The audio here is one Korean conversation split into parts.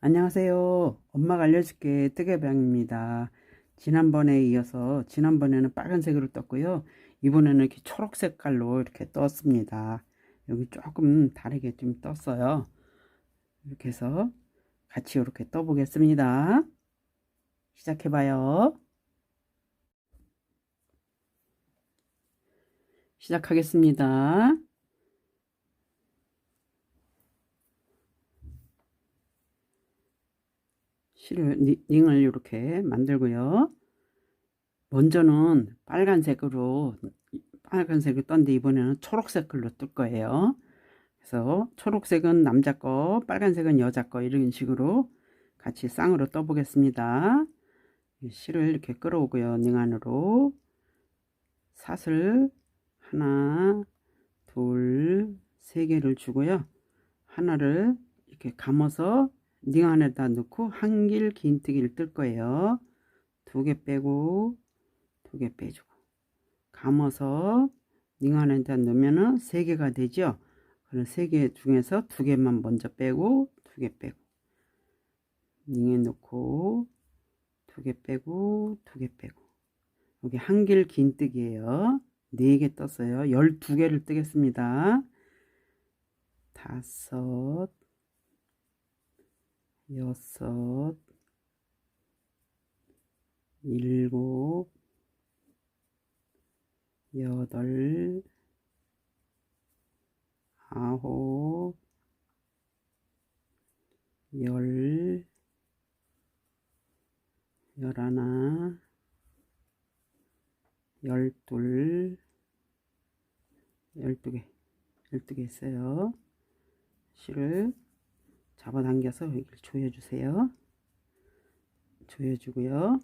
안녕하세요. 엄마가 알려줄게 뜨개병입니다. 지난번에 이어서 지난번에는 빨간색으로 떴고요. 이번에는 이렇게 초록 색깔로 이렇게 떴습니다. 여기 조금 다르게 좀 떴어요. 이렇게 해서 같이 이렇게 떠보겠습니다. 시작해봐요. 시작하겠습니다. 실을 니- 링을 이렇게 만들고요. 먼저는 빨간색으로 빨간색을 떴는데 이번에는 초록색으로 뜰 거예요. 그래서 초록색은 남자 거, 빨간색은 여자 거 이런 식으로 같이 쌍으로 떠 보겠습니다. 이 실을 이렇게 끌어오고요. 닝 안으로 사슬 하나, 둘, 세 개를 주고요. 하나를 이렇게 감아서 닝 안에다 넣고 한길 긴뜨기를 뜰 거예요. 두 개 빼고 두 개 빼주고 감아서 닝 안에다 넣으면은 세 개가 되죠. 그럼 세 개 중에서 두 개만 먼저 빼고 두 개 빼고 닝에 넣고 두 개 빼고 두 개 빼고 여기 한길 긴뜨기예요. 네 개 떴어요. 열두 개를 뜨겠습니다. 다섯 여섯, 일곱, 여덟, 아홉, 열, 열하나, 열둘, 열두 개, 열두 개 있어요. 실을 잡아당겨서 여기를 조여주세요. 조여주고요.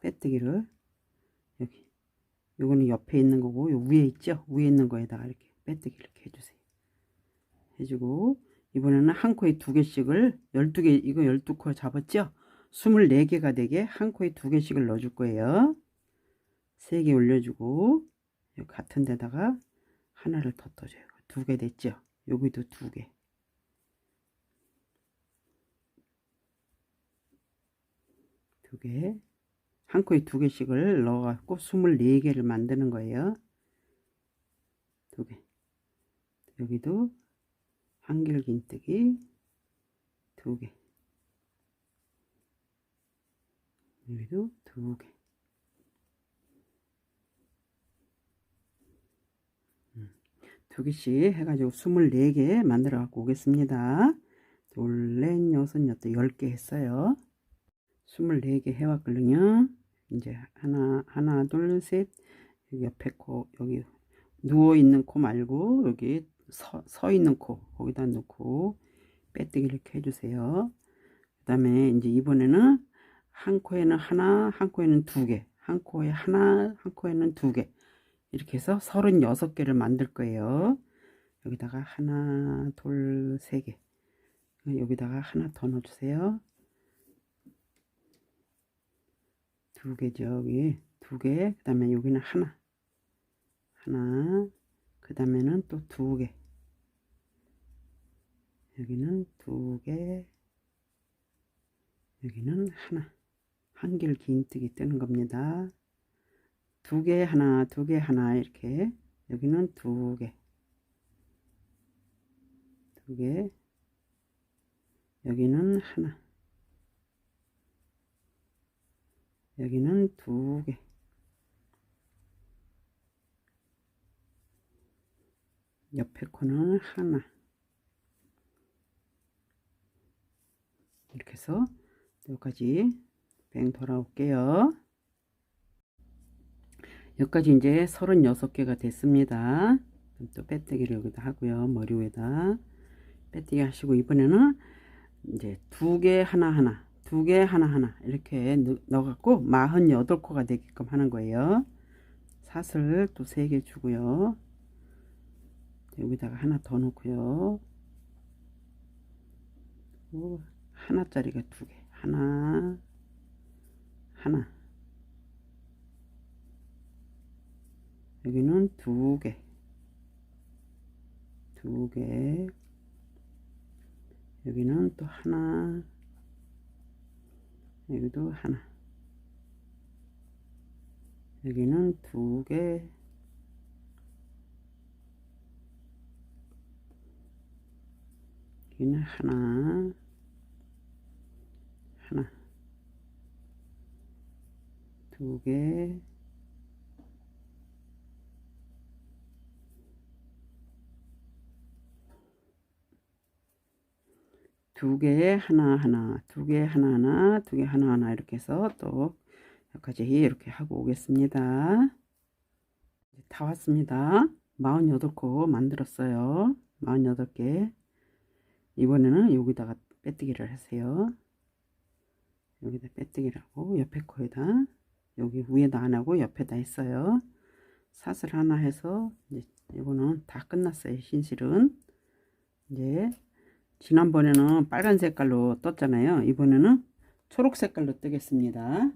빼뜨기를 여기 요거는 옆에 있는 거고 요 위에 있죠? 위에 있는 거에다가 이렇게 빼뜨기를 이렇게 해주세요. 해주고 이번에는 한 코에 두 개씩을 12개 이거 12코 잡았죠? 24개가 되게 한 코에 두 개씩을 넣어줄 거예요. 3개 올려주고 여기 같은 데다가 하나를 더 떠줘요. 두 개 됐죠? 여기도 두 개. 두 개, 한 코에 두 개씩을 넣어갖고 24개를 만드는 거예요. 두 개. 여기도 한길 긴뜨기 두 개. 여기도 두 개. 음, 두 개씩 해가지고 24개 만들어 갖고 오겠습니다. 둘, 넷, 여섯, 여덟, 열개 했어요. 24개 해왔거든요. 이제 하나, 하나, 둘, 셋. 여기 옆에 코, 여기 누워 있는 코 말고, 여기 서, 서 있는 코, 거기다 넣고, 빼뜨기 이렇게 해주세요. 그 다음에 이제 이번에는 한 코에는 하나, 한 코에는 두 개, 한 코에 하나, 한 코에는 두 개. 이렇게 해서 36개를 만들 거예요. 여기다가 하나, 둘, 세 개. 여기다가 하나 더 넣어주세요. 두 개죠 여기 두개 그 다음에 여기는 하나. 하나 그 다음에는 또 두 개. 여기는 두 개 여기는 하나. 한길 긴뜨기 뜨는 겁니다. 두 개 하나 두 개 하나 이렇게. 여기는 두 개. 두 개. 여기는 하나 여기는 두 개. 옆에 코는 하나. 이렇게 해서 여기까지 뱅 돌아올게요. 여기까지 이제 36개가 됐습니다. 또 빼뜨기를 여기다 하고요. 머리 위에다 빼뜨기 하시고 이번에는 이제 두 개 하나하나 두 개 하나하나 이렇게 넣어갖고 48코가 되게끔 하는 거예요. 사슬 또 세 개 주고요. 여기다가 하나 더 넣고요. 하나짜리가 두 개. 하나, 하나. 여기는 두 개. 두 개. 여기는 또 하나, 여기도 하나. 여기는 두개. 여기는 하나. 하나. 두개 두 개에 하나 하나 두 개 하나 하나 두 개 하나 하나 이렇게 해서 또 여기까지 이렇게 하고 오겠습니다. 다 왔습니다. 48코 만들었어요. 48개. 이번에는 여기다가 빼뜨기를 하세요. 여기다 빼뜨기를 하고 옆에 코에다. 여기 위에다 안 하고 옆에다 했어요. 사슬 하나 해서 이제 이거는 다 끝났어요 신실은. 이제 지난번에는 빨간 색깔로 떴잖아요. 이번에는 초록 색깔로 뜨겠습니다.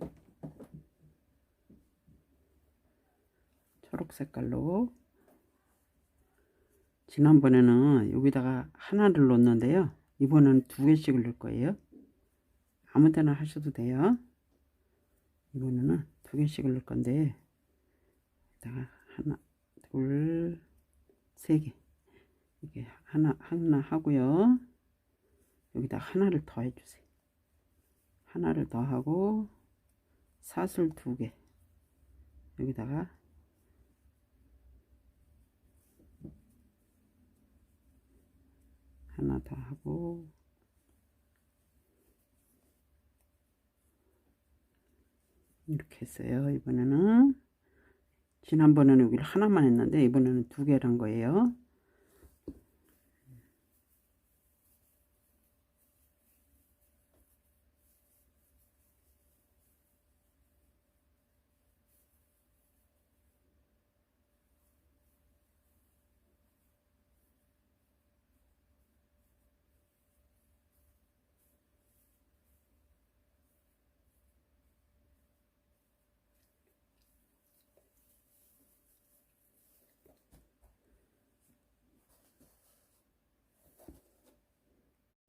초록 색깔로 지난번에는 여기다가 하나를 넣었는데요. 이번에는 두 개씩을 넣을 거예요. 아무 데나 하셔도 돼요. 이번에는 두 개씩을 넣을 건데 여기다가 하나, 둘, 세 개. 이게 하나 하나 하고요. 여기다 하나를 더 해주세요. 하나를 더 하고 사슬 두 개. 여기다가 하나 더 하고 이렇게 했어요. 이번에는 지난번에는 여기를 하나만 했는데 이번에는 두한 거예요.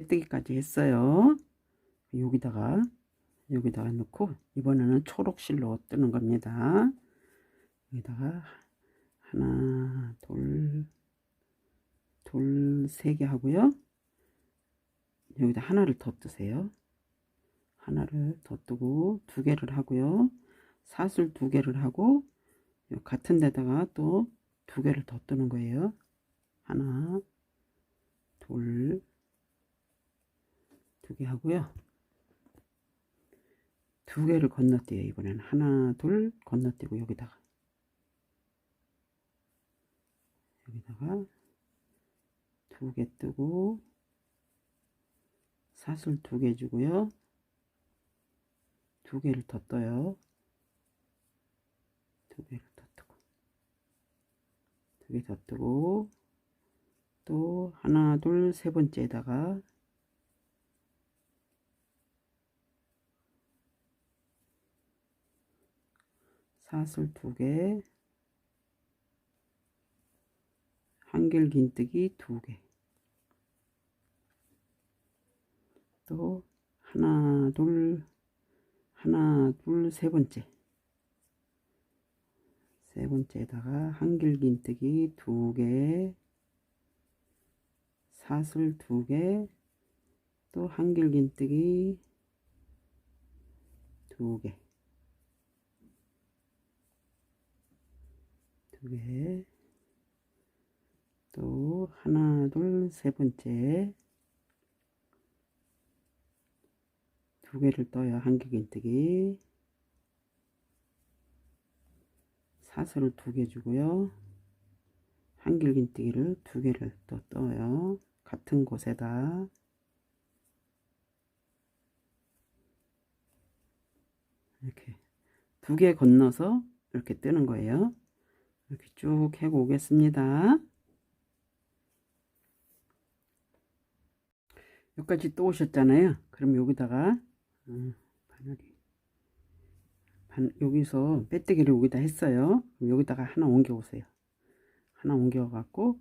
뜨기까지 했어요. 여기다가 여기다가 넣고 이번에는 초록실로 뜨는 겁니다. 여기다가 하나 둘둘 세개 하고요. 여기다 하나를 더 뜨세요. 하나를 더 뜨고 두 개를 하고요. 사슬 두 개를 하고 같은 데다가 또 두 개를 더 뜨는 거예요. 하나 둘 두 개 하고요. 두 개를 건너뛰어요. 이번에는 하나, 둘 건너뛰고 여기다가 여기다가 두 개 뜨고 사슬 두 개 주고요. 두 개를 더 떠요. 두 개를 더 뜨고 두 개 더 뜨고 또 하나, 둘, 세 번째에다가 사슬 두 개, 한길 긴뜨기 두 개, 또 하나, 둘, 하나, 둘, 세 번째, 세 번째에다가 한길 긴뜨기 두 개, 사슬 두 개, 또 한길 긴뜨기 두 개. 두 개, 또 하나, 둘, 세 번째 두 개를 떠요. 한길긴뜨기 사슬을 두 개 주고요. 한길긴뜨기를 두 개를 또 떠요. 같은 곳에다 이렇게 두 개 건너서 이렇게 뜨는 거예요. 이렇게 쭉 해고 오겠습니다. 여기까지 또 오셨잖아요. 그럼 여기다가 음, 바늘이 반, 여기서 빼뜨기를 여기다 했어요. 여기다가 하나 옮겨 오세요. 하나 옮겨 갖고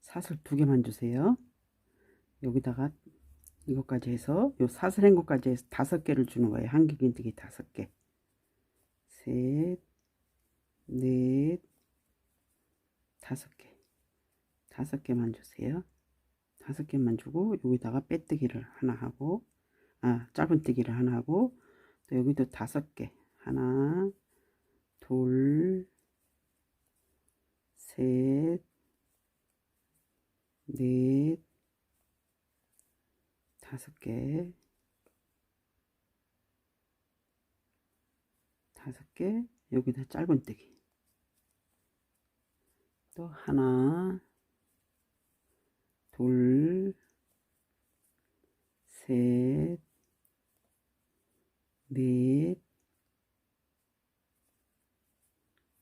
사슬 두 개만 주세요. 여기다가 이것까지 해서 요 사슬한 것까지 해서 다섯 개를 주는 거예요. 한길긴뜨기 다섯 개. 셋, 넷, 다섯 개. 다섯 개만 주세요. 다섯 개만 주고 여기다가 빼뜨기를 하나 하고 아 짧은뜨기를 하나 하고 또 여기도 다섯 개 하나 둘 셋, 넷, 다섯 개, 다섯 개, 여기다 짧은뜨기. 또 하나, 둘, 셋, 넷,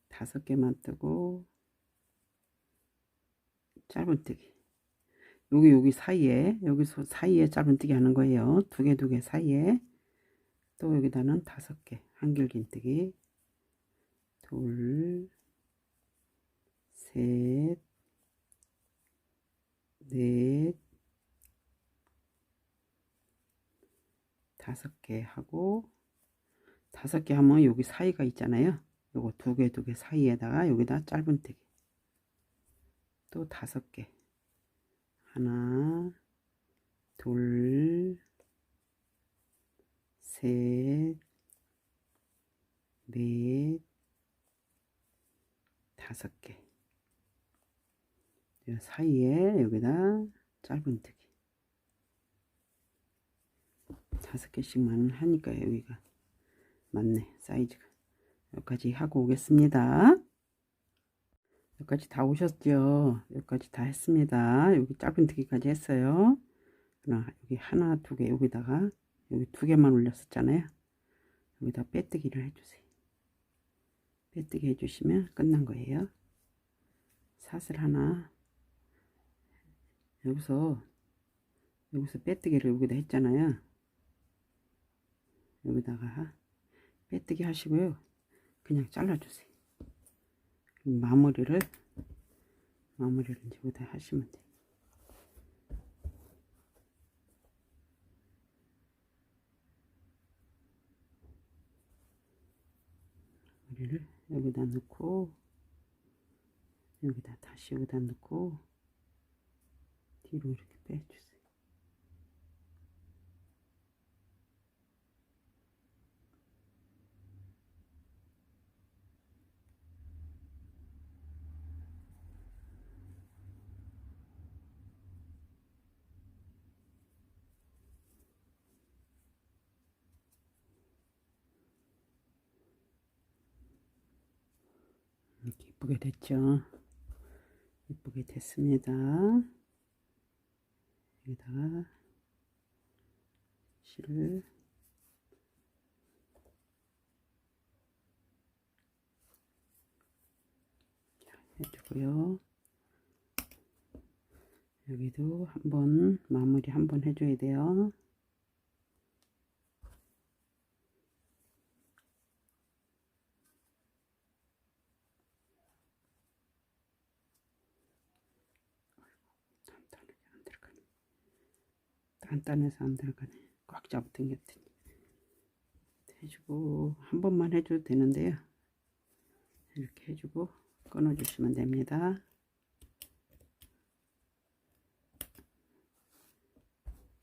다섯 개만 뜨고, 짧은뜨기. 여기 여기 사이에 여기서 사이에 짧은뜨기 하는 거예요. 두 개 두 개 사이에 또 여기다는 다섯 개 한길긴뜨기 둘, 셋, 넷, 다섯 개 하고 다섯 개 하면 여기 사이가 있잖아요. 요거 두 개 두 개 사이에다가 여기다 짧은뜨기 또 다섯 개 하나 둘 셋, 넷, 다섯 개. 이 사이에 여기다 짧은뜨기. 다섯 개씩만 하니까 여기가 맞네 사이즈가. 여기까지 하고 오겠습니다. 여기까지 다 오셨죠? 여기까지 다 했습니다. 여기 짧은뜨기까지 했어요. 하나, 여기 하나, 두 개, 여기다가 여기 두 개만 올렸었잖아요. 여기다 빼뜨기를 해주세요. 빼뜨기 해주시면 끝난 거예요. 사슬 하나 여기서 여기서 빼뜨기를 여기다 했잖아요. 여기다가 빼뜨기 하시고요. 그냥 잘라주세요. 마무리를 마무리를 이제 여기다 하시면 돼요. 여기다 넣고 여기다 다시 여기다 넣고 뒤로 이렇게 빼주세요. 이쁘게 됐죠. 이쁘게 됐습니다. 여기다가 실을 해주고요. 여기도 한번 마무리 한번 해줘야 돼요. 단단하게 안 들어가네. 단단해서 안 들어가네. 꽉 잡아당겼더니. 해주고 한 번만 해줘도 되는데요. 이렇게 해주고 끊어주시면 됩니다.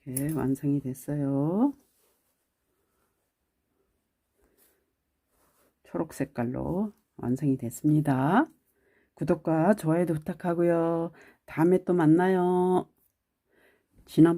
이렇게 완성이 됐어요. 초록 색깔로 완성이 됐습니다. 구독과 좋아요도 부탁하고요. 다음에 또 만나요. 지난